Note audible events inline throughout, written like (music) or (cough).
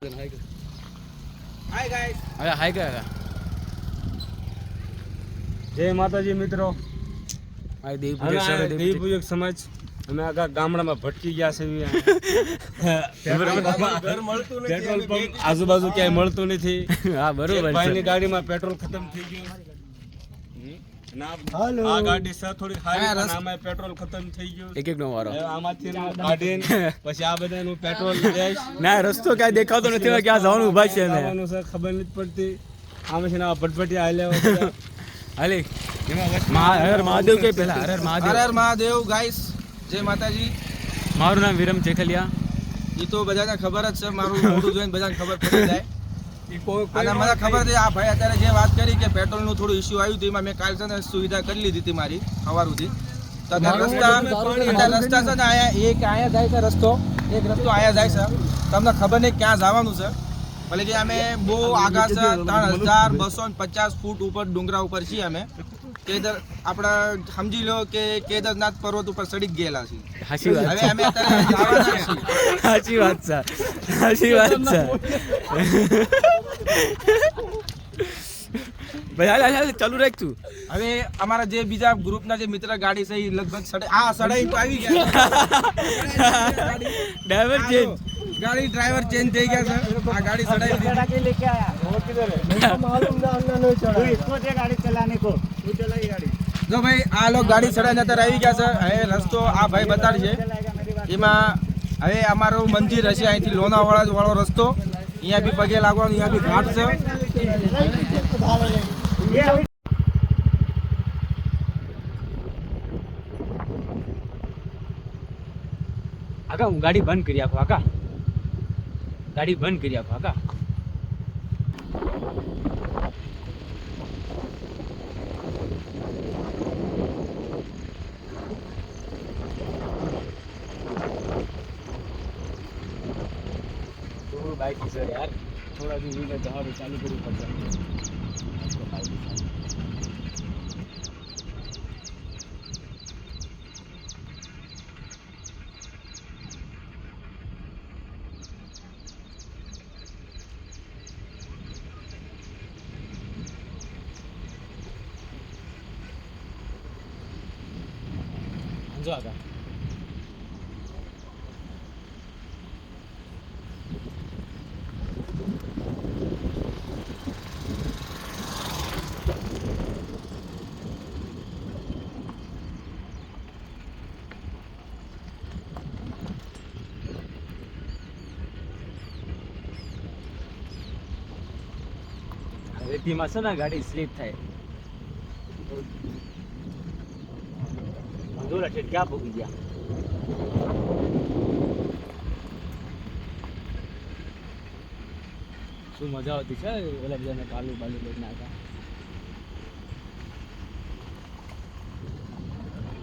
Hi guys હવે હાય કયા જય માતાજી મિત્રો. આ દેવ દેવીપૂજક સમાજ અમે આખા ગામડામાં ભટકી ગયા છે પેટ્રોલ પંપ આજુબાજુ ક્યાંય મળતું નથી. (laughs) હા બરોબર ભાઈની ગાડીમાં પેટ્રોલ ખતમ થઈ ગયું. આ- ગાડી થોડી સારી આમાં પેટ્રોલ ખતમ થઈ ગયું. એક એક નો વારો આમાંથી કાઢીને પછી આ બધાનું પેટ્રોલ (laughs) ના રસ્તો ક્યાંય દેખાતો નથી ક્યાં જવાનું ઊભા છે ને? છે ખબર નથી પડતી. આમે છે ને આ ભટભટિયા હાલ્યા હાલી. હર મહાદેવ કે પહેલા હર મહાદેવ. હર મહાદેવ ગાઈસ. જય માતાજી. મારું નામ વિરમ ચેખલિયા એ તો બધાને ખબર જ છે મારું મોઢું જોઈને બધાને ખબર પડી જાય. અને મને ખબર છે આ ભાઈ અત્યારે જે વાત કરી કે પેટ્રોલનું થોડું ઇસ્યુ આવ્યું હતું એમાં મેં કાલ છે ને સુવિધા કરી લીધી હતી મારી સવાર સુધી તો રસ્તા રસ્તા છે ને અહીંયા એક અહીંયા જાય છે રસ્તો એક રસ્તો અહીંયા જાય છે. તમને ખબર નહીં ક્યાં જવાનું છે. ભલે કે અમે બહુ આગા છે ત્રણ હજાર બસો પચાસ ફૂટ ઉપર ડુંગરા ઉપર છીએ અમે. કેદાર આપણે સમજી લો કે કેદારનાથ પર્વત ઉપર જ ગયેલા છે સાચી વાત હવે અમે સાચી વાત છે. સાચી વાત છે. ભાઈ હાલ હાલ હાલ ચાલુ રાખ તું. હવે અમારા જે બીજા ગ્રુપના જે મિત્ર ગાડી છે એ લગભગ સડે આ સડાઈ તો આવી ગયા. (laughs) ડ્રાઈવર ચેન્જ ગાડી ડ્રાઈવર ચેન્જ થઈ ગયા છે આ ગાડી સડાઈ દીધી. જો ભાઈ આ લોકો ગાડી સડાઈને અત્યારે આવી ગયા છે હવે રસ્તો આ ભાઈ બતાડશે. એમાં હવે અમારું મંદિર હશે અહીંથી લોનાવાળા વાળો રસ્તો. અહીંયા બી પગે લાગવાનું અહીંયા બી ઘાટ છે. આકા હું ગાડી બંધ કરી આપો આકા ગાડી બંધ કરી આપો આકા બાઈક છે યાર થોડા દિવસ વિલે તમારું ચાલુ કરવું પડશે જો રેતીમાં છે ને ગાડી સ્લીપ થાય. જોલા ઠેઠ ક્યાં પૂગી ગયા? શું મજા આવતી છે? ઓલા બધાને કાલુ બાલુ લઈને આવ્યા.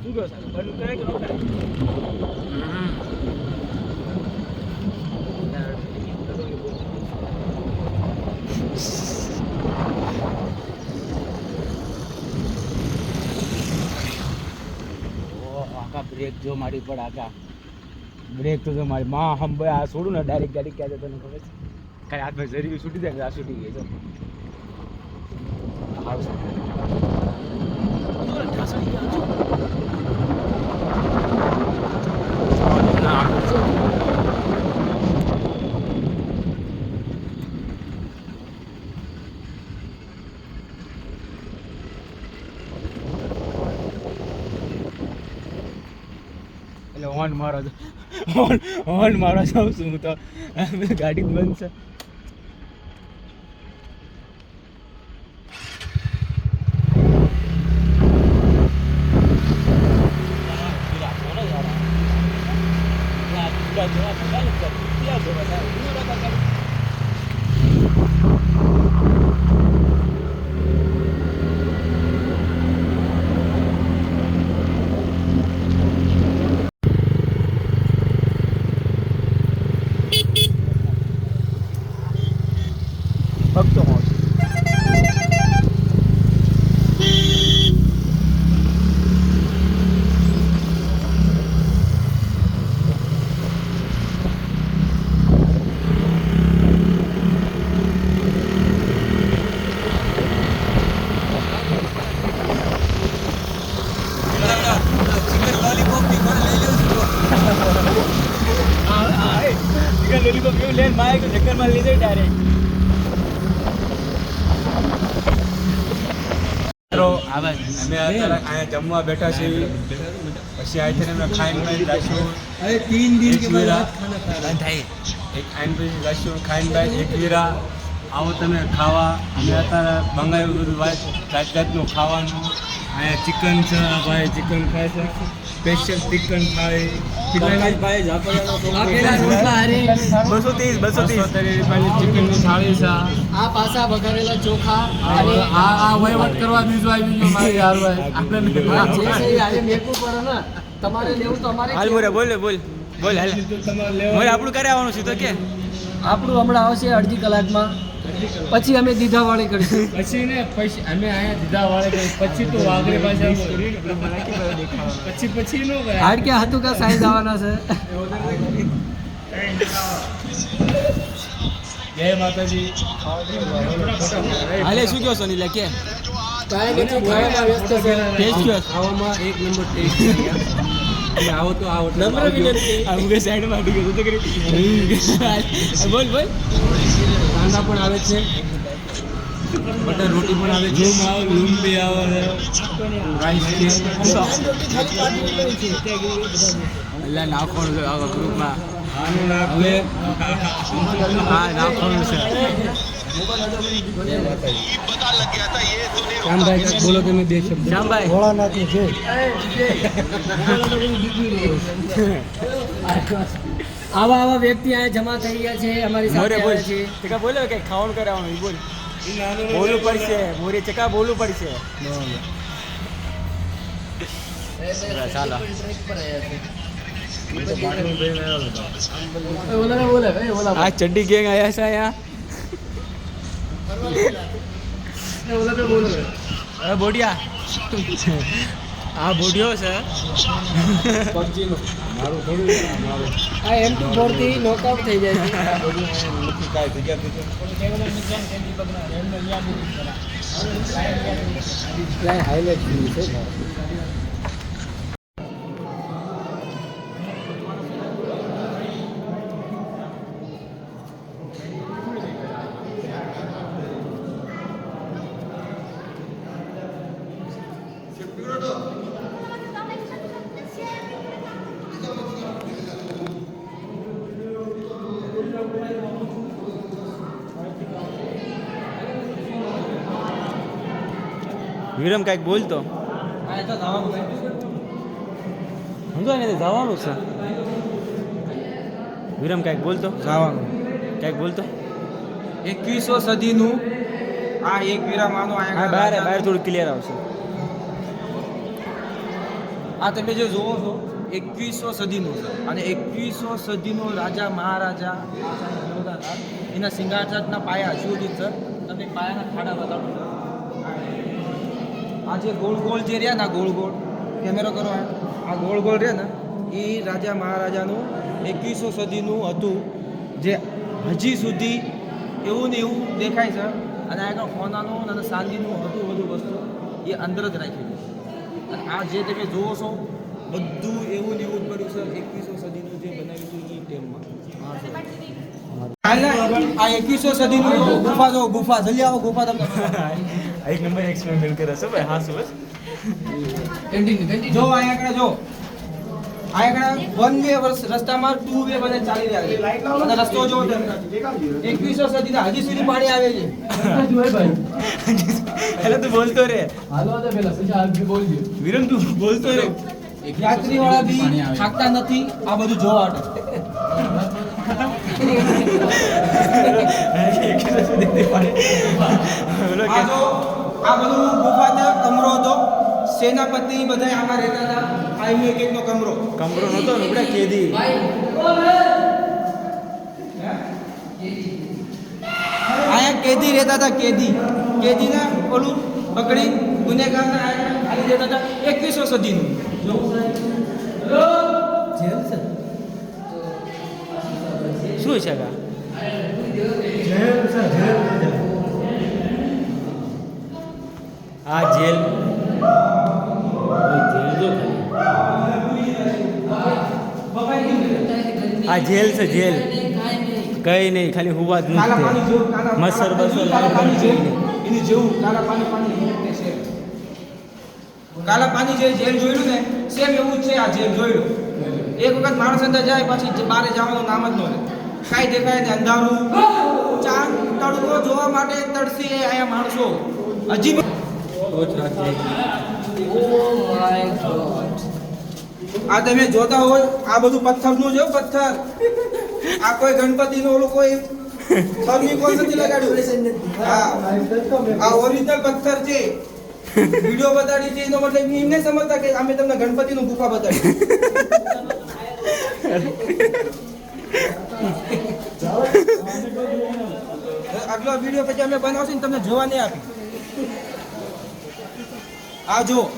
શું કહો સાહેબ બંધ કરે કે ન કરે ઓ આકા બ્રેક જો મારી પર આકા બ્રેક તો મારી માં હમ ભાઈ આ છોડું ને ડાયરેક્ટ ગાડી ક્યાં જતો તને ખબર છે? કાંઈ હાથમાં જરી છૂટી જાય આ છૂટી ગઈ, જો આવશે એટલે હોર્ન મારો હોર્ન મારો જાઉં છું હું તો. ગાડી બંધ છે. કે લોલીપોપ એવું જમવા બેઠા છીએ. પછી આ અમે ખાઈન રાખ્યું અરે તીન થાય. એક આઈન ભાઈ એક વીરા. તમે ખાવા. અમે અત્યારે મંગાવ્યું બધું વાત જાત જાતનું ખાવાનું. અહીંયા ચિકન છે આ ભાઈ ચિકન ખાય છે. સ્પેશિયલ ચિકન ખાય હારે. બસો ત્રીસ બસો ત્રીસ. ચિકનની થાળી છે. આ પાસા વઘારેલા ચોખા અને આ આ વહીવટ કરવા બીજું આવી ગયો મારી આપણે પડે ને. તમારે લેવું તો અમારે હાલ બોલે બોલ બોલ. બોલ હાલ. બોલ આપણું કરે આવવાનું છે તો કે? આપણું હમણાં આવશે અડધી કલાકમાં. પછી અમે દીધા વાળી કરીશું. પછી ને પછી અમે અહીંયા દીધા વાળે ગઈ પછી તો વાગડે પાછા પછી પછી નો હાડ કે હતું કે સાઈઝ આવવાના છે? જય માતાજી. હાલે શું કહો સોની લે કે? કાંઈ નથી ખાવામાં વ્યસ્ત છે. ટેસ્ટ કયો? ખાવામાં એક નંબર ટેસ્ટ આવો તો આવો. નંબર વિનંતી. આ મુકે સાઈડમાં હટી ગયો તો કરી? બોલ બોલ. કાંદા પણ આવે છે. બટર રોટી પણ આવે છે. લૂમ આવે લૂમ બી આવે રાઈસ છે. એટલે નાખવાનું છે આવા ગ્રુપમાં હવે હા નાખવાનું છે. શ્યામભાઈ કાંઈક બોલો તમે બે શબ્દ. શ્યામભાઈ. ભોળાનાથની જય આવા આવા વ્યક્તિ અહીંયા જમા થઈ ગયા છે અમારી સાથે બોલ આવ્યા છે. ચકા બોલે કે ખાવણ કરે આવવાનું બોલ. બોલવું પડશે. મોરે ચકા બોલવું પડશે. ચાલો આ ચડ્ડી ગેંગ આયા છે અહીંયા? હવે બોડિયા આ બોડિયો છે. આ એમ ટુ ફોરથી નોકઆઉટ થઈ જાય છે. કાંઈ હાઇલાઇટ થયું છે. વિરમ કાંઈક બોલતો. સમજો ને જવાનું છે. વિરમ કાંઈક બોલતો. જવાનું. કાંઈક બોલતો. એકવીસો સદીનું આ એક વીરામાનું અહીંયા બહાર બહાર થોડું ક્લિયર આવશે. આ તમે જે જુઓ છો એકવીસો સદીનું છે. અને એકવીસો સદીનો રાજા મહારાજા આ એના સિંહાસનના પાયા સુયોજિત છે. તમને પાયાના ખાડા બતાવો. આ જે ગોળ ગોળ જે રહ્યા ને આ ગોળ ગોળ કેમેરો કરો આ. ગોળ ગોળ રહે ને, એ રાજા મહારાજાનું એકવીસો સદીનું હતું, જે હજી સુધી એવું ને એવું દેખાય છે. અને આગળ સોનાનું અને ચાંદીનું હતું બધું વસ્તુ, એ અંદર જ રાખેલું છે. અને આ જે તમે જુઓ છો, બધું એવું ને એવું જ પડ્યું છે, એકવીસો સદીનું જે બનાવ્યું હતું એ ટાઈમમાં આ એકવીસો સદીનું ગુફા જો ગુફા જલ્દી આવો ગુફા તમને. (laughs) એક નંબર એક્સપેરિમેન્ટ કરે છે ભાઈ હા સુબસ જો અહીંયા આગળ જો. અહીંયા આગળ વન વે રસ્તામાં ટુ વે બને ચાલી રહ્યા છે. રસ્તો જો એકવીસો સદીના હજી સુધી પાણી આવે છે. (laughs) એટલે તું બોલતો રે હાલો તો પેલા પછી આ વિરમ તું બોલતો રે યાત્રી વાળા બી થાકતા નથી. આ બધું જોવા આ બધું ગુફા કમરો હતો. સેનાપતિ બધા આમાં રહેતા હતા. આ એમનો એક એકનો કમરો? કમરો નતો ને ઉપડે કેદી. અહીંયા કેદી રહેતા હતા કેદી. કેદીના ઓલું પકડી ગુનેગારના ખાલી દેતા હતા. એકવીસો સદીનું. શું છે કા? આ જેલ. આ જેલ છે જેલ. કઈ નહીં ખાલી હુવા જ નથી કાલા મચ્છર કાલા પાણી જેવું જેવું કાલા પાણી પાણી છે. કાલા પાણી જે જેલ જોયું ને સેમ એવું જ છે આ જેલ જોયું એક વખત માણસ અંદર જાય પછી બારે જવાનું નામ જ ન લે. કાંઈ દેખાય ને અંધારું. ચાંદ તડકો જોવા માટે તડસી અહીંયા માણસો. હજી. આ તમે જોતા હોય આ બધું પથ્થરનું છે પથ્થર. આ કોઈ ગણપતિનું ઓલું કોઈ થર્મિકોલ નથી લગાડ્યું. હા. આ ઓરિજિનલ પથ્થર છે. વિડિયો બતાડી છે એનો મતલબ એમ સમજતા કે અમે તમને ગણપતિનું ગુફા બતાડી (laughs) આગલો વીડિયો પછી અમે બનાવશું ને તમને જોવા નહીં આપી આ જો